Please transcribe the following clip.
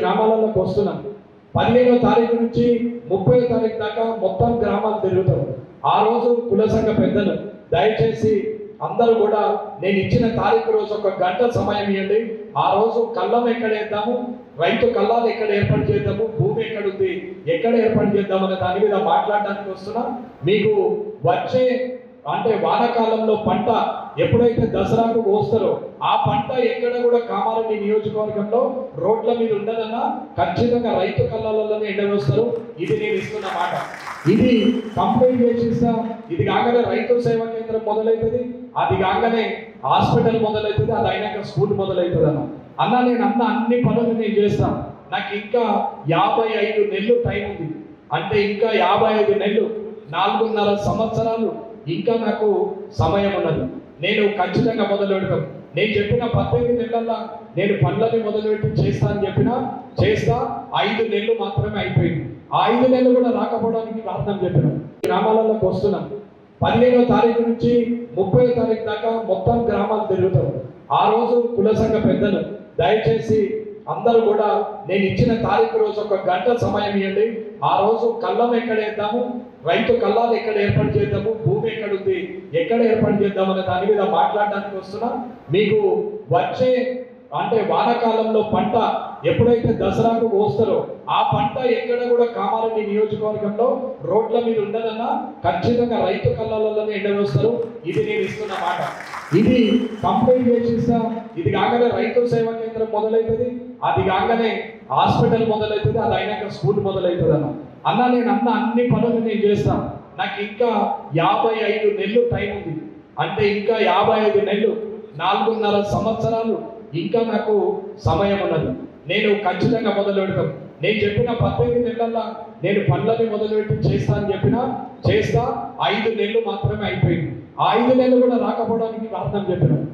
గ్రామాలలోకి వస్తున్నాం పదిహేనో తారీఖు నుంచి ముప్పై తారీఖు దాకా మొత్తం గ్రామాలు తిరుగుతాం. ఆ రోజు కుల సంఘ పెద్దలు దయచేసి అందరూ కూడా నేను ఇచ్చిన తారీఖు రోజు ఒక గంట సమయం ఇవ్వండి. ఆ రోజు కళ్ళం ఎక్కడ వేద్దాము? రైతు కళ్ళాలు ఎక్కడ ఏర్పాటు చేద్దాము? భూమి ఎక్కడ ఉంది? ఎక్కడ ఏర్పాటు చేద్దాం అనే దాని మీద మాట్లాడడానికి వస్తున్నా. మీకు వచ్చే అంటే వానాకాలంలో పంట ఎప్పుడైతే దసరాకు కోస్తారో ఆ పంట ఎక్కడ కూడా కామారెడ్డి నియోజకవర్గంలో రోడ్ల మీద ఉండదన్నా ఖచ్చితంగా రైతు కళ్ళాలలోనే ఎండవేస్తారు ఇది నేను ఇస్తున్న మాట. ఇది కంప్లైంట్ చేసిస్తా ఇది కాగానే రైతు సేవా కేంద్రం మొదలవుతుంది అది కాగానే హాస్పిటల్ మొదలవుతుంది అది అయినాక స్కూల్ మొదలవుతుంది అన్న అన్న నేను అన్న అన్ని పనులు నేను చేస్తాను నాకు ఇంకా యాభై ఐదు నెలలు టైం ఉంది. అంటే ఇంకా యాభై ఐదు నెలలు నాలుగున్నర సంవత్సరాలు ఇంకా నాకు సమయం ఉన్నది. నేను ఖచ్చితంగా మొదలు పెడతాను. నేను చెప్పిన పద్దెనిమిది నెలల్లో నేను పనులని మొదలుపెట్టి చేస్తా అని చెప్పిన చేస్తా. ఐదు నెలలు మాత్రమే అయిపోయింది. ఆ ఐదు నెలలు కూడా రాకపోవడానికి ప్రార్థన చెప్పిన. గ్రామాలలోకి వస్తున్నాం. పదిహేనో తారీఖు నుంచి ముప్పై తారీఖు దాకా మొత్తం గ్రామాలు తిరుగుతాం ఆ రోజు కుల సంఘ పెద్దలు దయచేసి అందరూ కూడా నేను ఇచ్చిన తారీఖు రోజు ఒక గంట సమయం ఇవ్వండి. ఆ రోజు కళ్ళం ఎక్కడ వేద్దాము? రైతు కళ్ళాలు ఎక్కడ ఏర్పాటు చేద్దాము? భూమి ఎక్కడ ఉంది? ఎక్కడ ఏర్పాటు చేద్దాం అనే దాని మీద మాట్లాడడానికి వస్తున్నా. మీకు వచ్చే అంటే వానాకాలంలో పంట ఎప్పుడైతే దసరాకు కోస్తారో ఆ పంట ఎక్కడ కూడా కామారెడ్డి నియోజకవర్గంలో రోడ్ల మీద ఉండదన్నా ఖచ్చితంగా రైతు కళ్ళాలలోనే ఎండవేస్తారు ఇది నేను ఇస్తున్న మాట. ఇది కంప్లైంట్ చేసిస్తా ఇది కాగానే రైతు సేవా కేంద్రం మొదలవుతుంది అది కాగానే హాస్పిటల్ మొదలవుతుంది అది అయినాక స్కూల్ మొదలవుతుంది అన్న అన్న నేను అన్న అన్ని పనులు నేను చేస్తాను నాకు ఇంకా యాభై ఐదు నెలలు టైం ఉంది. అంటే ఇంకా యాభై ఐదు నెలలు నాలుగున్నర సంవత్సరాలు ఇంకా నాకు సమయం ఉన్నది. నేను ఖచ్చితంగా మొదలు పెడతాను. నేను చెప్పిన పద్దెనిమిది నెలల్లో నేను పనులని మొదలుపెట్టి చేస్తా అని చెప్పిన చేస్తా. ఐదు నెలలు మాత్రమే అయిపోయింది. ఆ ఐదు నెలలు కూడా రాకపోవడానికి కారణం చెప్పినాను